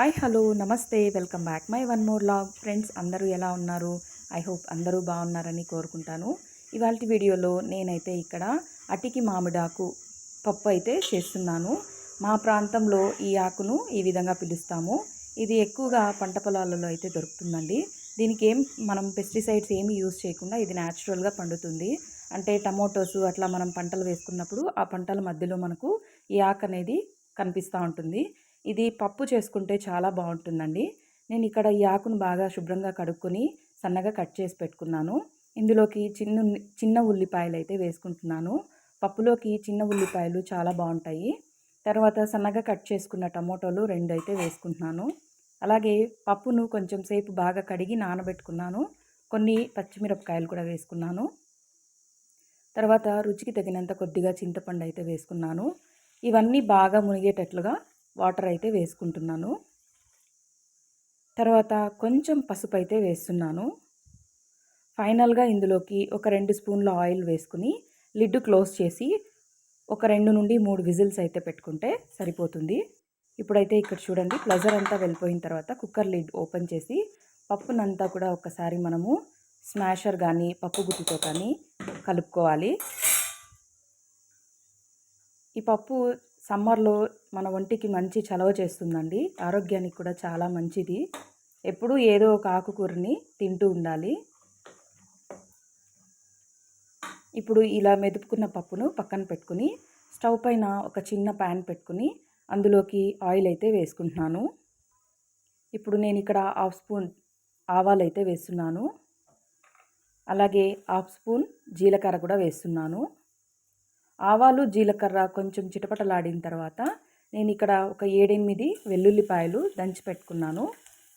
Hi hello నమస్తే welcome back my one more log. Friends అందరూ ఎలా ఉన్నారు? ఐ హోప్ అందరూ బాగున్నారని కోరుకుంటాను. ఇవాళ వీడియోలో నేనైతే ఇక్కడ అటికి మామిడాకు పప్పు అయితే చేస్తున్నాను. మా ప్రాంతంలో ఈ ఆకును ఈ విధంగా పిలుస్తాము. ఇది ఎక్కువగా పంట పొలాలలో అయితే దొరుకుతుందండి. దీనికి ఏం మనం పెస్టిసైడ్స్ ఏమి యూజ్ చేయకుండా ఇది న్యాచురల్గా పండుతుంది. అంటే టమోటోస్ అట్లా మనం పంటలు వేసుకున్నప్పుడు ఆ పంటల మధ్యలో మనకు ఈ ఆకు అనేది కనిపిస్తూ ఉంటుంది. ఇది పప్పు చేసుకుంటే చాలా బాగుంటుందండి. నేను ఇక్కడ ఈ ఆకును బాగా శుభ్రంగా కడుక్కొని సన్నగా కట్ చేసి పెట్టుకున్నాను. ఇందులోకి చిన్న చిన్న ఉల్లిపాయలు అయితే వేసుకుంటున్నాను. పప్పులోకి చిన్న ఉల్లిపాయలు చాలా బాగుంటాయి. తర్వాత సన్నగా కట్ చేసుకున్న టమోటోలు రెండు అయితే వేసుకుంటున్నాను. అలాగే పప్పును కొంచెం సేపు బాగా కడిగి నానబెట్టుకున్నాను. కొన్ని పచ్చిమిరపకాయలు కూడా వేసుకున్నాను. తర్వాత రుచికి తగినంత కొద్దిగా చింతపండు అయితే వేసుకున్నాను. ఇవన్నీ బాగా మునిగేటట్లుగా వాటర్ అయితే వేసుకుంటున్నాను. తర్వాత కొంచెం పసుపు అయితే వేస్తున్నాను. ఫైనల్గా ఇందులోకి ఒక రెండు స్పూన్ల ఆయిల్ వేసుకుని లిడ్ క్లోజ్ చేసి ఒక రెండు నుండి మూడు విజిల్స్ అయితే పెట్టుకుంటే సరిపోతుంది. ఇప్పుడైతే ఇక్కడ చూడండి ప్లజర్ అంతా వెళ్ళిపోయిన తర్వాత కుక్కర్ లిడ్ ఓపెన్ చేసి పప్పునంతా కూడా ఒకసారి మనము స్మాషర్ కానీ పప్పు గుత్తితో కానీ కలుపుకోవాలి. ఈ పప్పు సమ్మర్లో మన ఒంటికి మంచి చలవ చేస్తుందండి. ఆరోగ్యానికి కూడా చాలా మంచిది. ఎప్పుడూ ఏదో ఒక ఆకుకూరని తింటూ ఉండాలి. ఇప్పుడు ఇలా మెదుపుకున్న పప్పును పక్కన పెట్టుకుని స్టవ్ పైన ఒక చిన్న ప్యాన్ పెట్టుకుని అందులోకి ఆయిల్ అయితే వేసుకుంటున్నాను. ఇప్పుడు నేను ఇక్కడ హాఫ్ స్పూన్ ఆవాలు అయితే వేస్తున్నాను. అలాగే హాఫ్ స్పూన్ జీలకర్ర కూడా వేస్తున్నాను. ఆవాలు జీలకర్ర కొంచెం చిటపటలాడిన తర్వాత నేను ఇక్కడ ఒక ఏడెనిమిది వెల్లుల్లిపాయలు దంచి పెట్టుకున్నాను.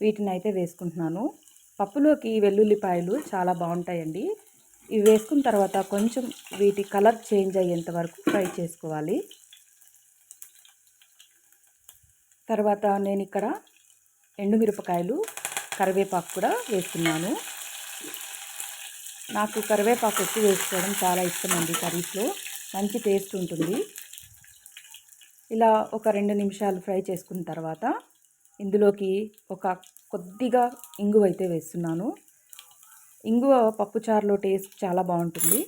వీటిని అయితే వేసుకుంటున్నాను. పప్పులోకి వెల్లుల్లిపాయలు చాలా బాగుంటాయండి. ఇవి వేసుకున్న తర్వాత కొంచెం వీటి కలర్ చేంజ్ అయ్యేంత వరకు ఫ్రై చేసుకోవాలి. తర్వాత నేను ఇక్కడ ఎండుమిరపకాయలు కరివేపాకు కూడా వేస్తున్నాను నాకు కరివేపాకు ఎక్కువ వేసుకోవడం చాలా ఇష్టం అండి కర్రీస్లో. మంచి టేస్ట్ ఉంటుంది. ఇలా ఒక రెండు నిమిషాలు ఫ్రై చేసుకున్న తర్వాత ఇందులోకి ఒక కొద్దిగా ఇంగువ అయితే వేస్తున్నాను. ఇంగువ పప్పుచారులో టేస్ట్ చాలా బాగుంటుంది.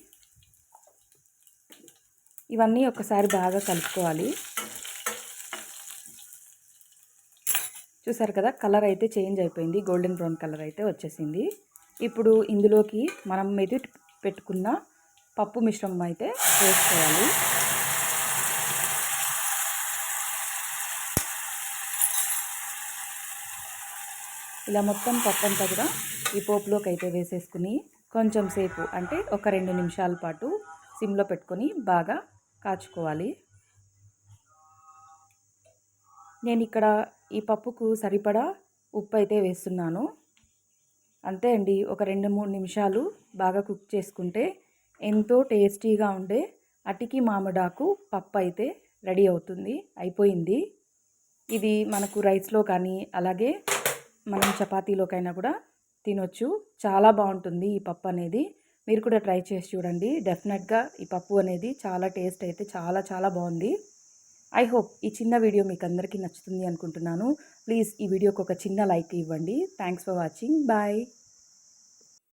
ఇవన్నీ ఒకసారి బాగా కలుపుకోవాలి. చూసారు కదా కలర్ అయితే చేంజ్ అయిపోయింది. గోల్డెన్ బ్రౌన్ కలర్ అయితే వచ్చేసింది. ఇప్పుడు ఇందులోకి మనం మెదిట్ పెట్టుకున్న పప్పు మిశ్రమం అయితే వేసుకోవాలి. ఇలా మొత్తం పప్పు అంతా కూడా ఈ పోపులోకి అయితే వేసేసుకుని కొంచెం సేపు అంటే ఒక రెండు నిమిషాల పాటు సిమ్లో పెట్టుకొని బాగా కాచుకోవాలి. నేను ఇక్కడ ఈ పప్పుకు సరిపడా ఉప్పు అయితే వేస్తున్నాను. అంతే అండి ఒక రెండు మూడు నిమిషాలు బాగా కుక్ చేసుకుంటే ఎంతో టేస్టీగా ఉండే అటికి మామిడాకు పప్పు అయితే రెడీ అవుతుంది అయిపోయింది. ఇది మనకు రైస్లో కానీ అలాగే మనం చపాతీలోకైనా కూడా తినొచ్చు. చాలా బాగుంటుంది ఈ పప్పు అనేది. మీరు కూడా ట్రై చేసి చూడండి. డెఫినెట్గా ఈ పప్పు అనేది చాలా టేస్ట్ అయితే చాలా చాలా బాగుంది. ఐ హోప్ ఈ చిన్న వీడియో మీకు అందరికీ నచ్చుతుంది అనుకుంటున్నాను. ప్లీజ్ ఈ వీడియోకి ఒక చిన్న లైక్ ఇవ్వండి. Thanks for watching. బాయ్.